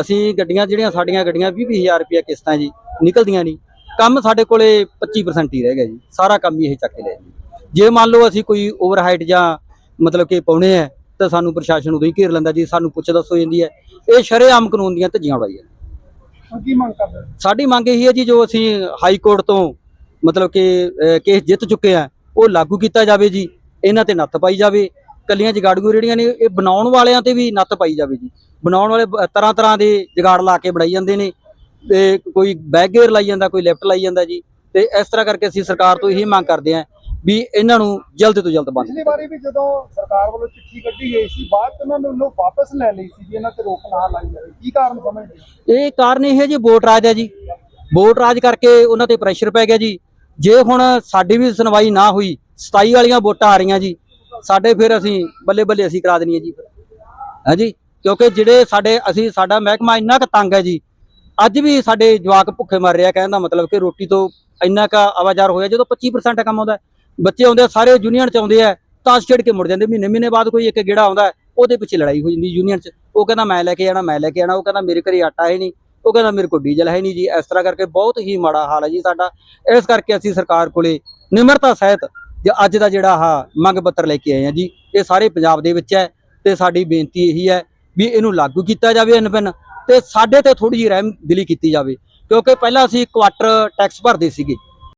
ਅਸੀਂ ਗੱਡੀਆਂ ਜਿਹੜੀਆਂ ਸਾਡੀਆਂ ਗੱਡੀਆਂ 20000 ਰੁਪਏ ਕਿਸ਼ਤਾਂ ਜੀ ਨਿਕਲਦੀਆਂ ਨਹੀਂ। ਕੰਮ ਸਾਡੇ ਕੋਲੇ 25% ਹੀ ਰਹਿ ਗਿਆ ਜੀ ਸਾਰਾ ਕੰਮ ਹੀ ਇਹ ਚੱਕ ਕੇ ਲੈ ਜਾਂਦੇ ਜੇ ਮੰਨ ਲਓ ਅਸੀਂ ਕੋਈ ਓਵਰਹਾਈਟ ਜਾਂ ਮਤਲਬ ਕਿ ਪਾਉਣੇ ਆ ਤਾਂ ਸਾਨੂੰ ਪ੍ਰਸ਼ਾਸਨ ਉਦੋਂ ਹੀ ਘੇਰ ਲੈਂਦਾ ਜੀ ਸਾਨੂੰ ਪੁੱਛ ਦੱਸ ਹੋ ਜਾਂਦੀ ਹੈ। ਇਹ ਸ਼ਰੇਆਮ ਕਾਨੂੰਨ ਦੀਆਂ ਧੱਜੀਆਂ ਉਡਾਈਆਂ ਹੁਣ ਕੀ ਮੰਗ ਕਰਦੇ ਹੋ? ਸਾਡੀ ਮੰਗ ਇਹੀ ਹੈ ਜੀ ਜੋ ਅਸੀਂ ਹਾਈ ਕੋਰਟ ਤੋਂ ਮਤਲਬ ਕਿ ਕੇਸ ਜਿੱਤ ਚੁੱਕੇ ਆ ਉਹ ਲਾਗੂ ਕੀਤਾ ਜਾਵੇ ਜੀ ਇਹਨਾਂ ਤੇ ਨੱਥ ਪਾਈ ਜਾਵੇ। ਕੱਲੀਆਂ ਜਗਾੜੂ ਜਿਹੜੀਆਂ ਨੇ ਇਹ ਬਣਾਉਣ ਵਾਲਿਆਂ ਤੇ ਵੀ ਨੱਥ ਪਾਈ ਜਾਵੇ ਜੀ। ਬਣਾਉਣ ਵਾਲੇ ਤਰ੍ਹਾਂ ਤਰ੍ਹਾਂ ਦੇ ਜਗਾੜ ਲਾ ਕੇ ਬਣਾਈ ਜਾਂਦੇ ਨੇ। ਤੇ ਕੋਈ ਬੈਕ ਗੇਅਰ ਲਾਈ ਜਾਂਦਾ ਕੋਈ ਲੈਫਟ ਲਾਈ ਜਾਂਦਾ ਜੀ। ਤੇ ਇਸ ਤਰ੍ਹਾਂ ਕਰਕੇ ਅਸੀਂ ਸਰਕਾਰ ਤੋਂ ਇਹੀ ਮੰਗ ਕਰਦੇ ਹਾਂ ਵੀ ਇਹਨਾਂ ਨੂੰ ਜਲਦ ਤੋਂ ਜਲਦ ਬੰਦ ਪਿਛਲੀ ਵਾਰੀ ਵੀ ਜਦੋਂ ਸਰਕਾਰ ਵੱਲੋਂ ਚਿੱਠੀ ਕੱਢੀ ਗਈ ਸੀ ਬਾਅਦ ਉਹਨਾਂ ਨੇ ਉਹਨੂੰ ਵਾਪਸ ਲੈ ਲਈ ਸੀ ਜੀ ਇਹਨਾਂ ਤੇ ਰੋਕ ਨਾ ਲਾਈ ਜਾਵੇ। ਕੀ ਕਾਰਨ ਸਮਝਦੇ? ਇਹ ਕਾਰਨ ਇਹ ਹੈ ਜੀ ਵੋਟ ਰਾਜ ਹੈ ਜੀ। ਵੋਟ ਰਾਜ ਕਰਕੇ ਉਹਨਾਂ ਤੇ ਪ੍ਰੈਸ਼ਰ ਪੈ ਗਿਆ ਜੀ। ਜੇ ਹੁਣ ਸਾਡੀ ਵੀ ਸੁਣਵਾਈ ਨਾ ਹੋਈ 27 ਵਾਲੀਆਂ ਵੋਟਾਂ ਆ ਰਹੀਆਂ ਜੀ ਸਾਡੇ ਫਿਰ ਅਸੀਂ ਬੱਲੇ ਬੱਲੇ ਅਸੀਂ ਕਰਾ ਦੇਣੀ ਹੈ ਜੀ ਹਾਂਜੀ ਕਿਉਂਕਿ ਜਿਹੜੇ ਸਾਡੇ ਅਸੀਂ ਸਾਡਾ ਮਹਿਕਮਾ ਇੰਨਾ ਕੁ ਤੰਗ ਹੈ ਜੀ। ਅੱਜ ਵੀ ਸਾਡੇ ਜਵਾਕ ਭੁੱਖੇ ਮਰ ਰਿਹਾ ਕਹਿੰਦਾ ਮਤਲਬ ਕਿ ਰੋਟੀ ਤੋਂ ਇੰਨਾ ਕੁ ਆਵਾਜ਼ਾਰ ਹੋਇਆ ਜਦੋਂ 25% ਕੰਮ ਆਉਂਦਾ ਬੱਚੇ ਆਉਂਦੇ ਆ, ਸਾਰੇ ਯੂਨੀਅਨ ਚ ਆਉਂਦੇ ਆ ਤਾਸ਼ ਖੇਡ ਕੇ ਮੁੜ ਜਾਂਦੇ। ਮਹੀਨੇ ਮਹੀਨੇ ਬਾਅਦ ਕੋਈ ਇੱਕ ਗੇੜਾ ਆਉਂਦਾ ਉਹਦੇ ਪਿੱਛੇ ਲੜਾਈ ਹੋ ਜਾਂਦੀ ਯੂਨੀਅਨ ਚ। ਉਹ ਕਹਿੰਦਾ ਮੈਂ ਲੈ ਕੇ ਆਣਾ ਮੈਂ ਲੈ ਕੇ ਆਣਾ ਉਹ ਕਹਿੰਦਾ ਮੇਰੇ ਘਰੇ ਆਟਾ ਹੈ ਨਹੀਂ। ਉਹ ਕਹਿੰਦਾ ਮੇਰੇ ਕੋਲ ਡੀਜ਼ਲ ਹੈ ਨਹੀਂ ਜੀ। ਇਸ ਤਰ੍ਹਾਂ ਕਰਕੇ ਬਹੁਤ ਹੀ ਮਾੜਾ ਹਾਲ ਹੈ ਜੀ ਸਾਡਾ। ਇਸ ਕਰਕੇ ਅਸੀਂ ਸਰਕਾਰ ਕੋਲੇ ਨਿਮਰਤਾ ਸਹਿਤ ਜੇ ਅੱਜ ਦਾ ਜਿਹੜਾ ਆਹ ਮੰਗ ਪੱਤਰ ਲੈ ਕੇ ਆਏ ਆ ਜੀ, ਇਹ ਸਾਰੇ ਪੰਜਾਬ ਦੇ ਵਿੱਚ ਹੈ ਤੇ ਸਾਡੀ ਬੇਨਤੀ ਇਹੀ ਹੈ ਵੀ ਇਹਨੂੰ ਲਾਗੂ ਕੀਤਾ ਜਾਵੇ ਅਨਪਨ ਤੇ ਸਾਡੇ ਤੇ ਥੋੜੀ ਜਿਹੀ ਰਹਿਮ ਦਿਲੀ ਕੀਤੀ ਜਾਵੇ, ਕਿਉਂਕਿ ਪਹਿਲਾਂ ਅਸੀਂ ਕੁਆਟਰ ਟੈਕਸ ਭਰਦੇ ਸੀਗੇ।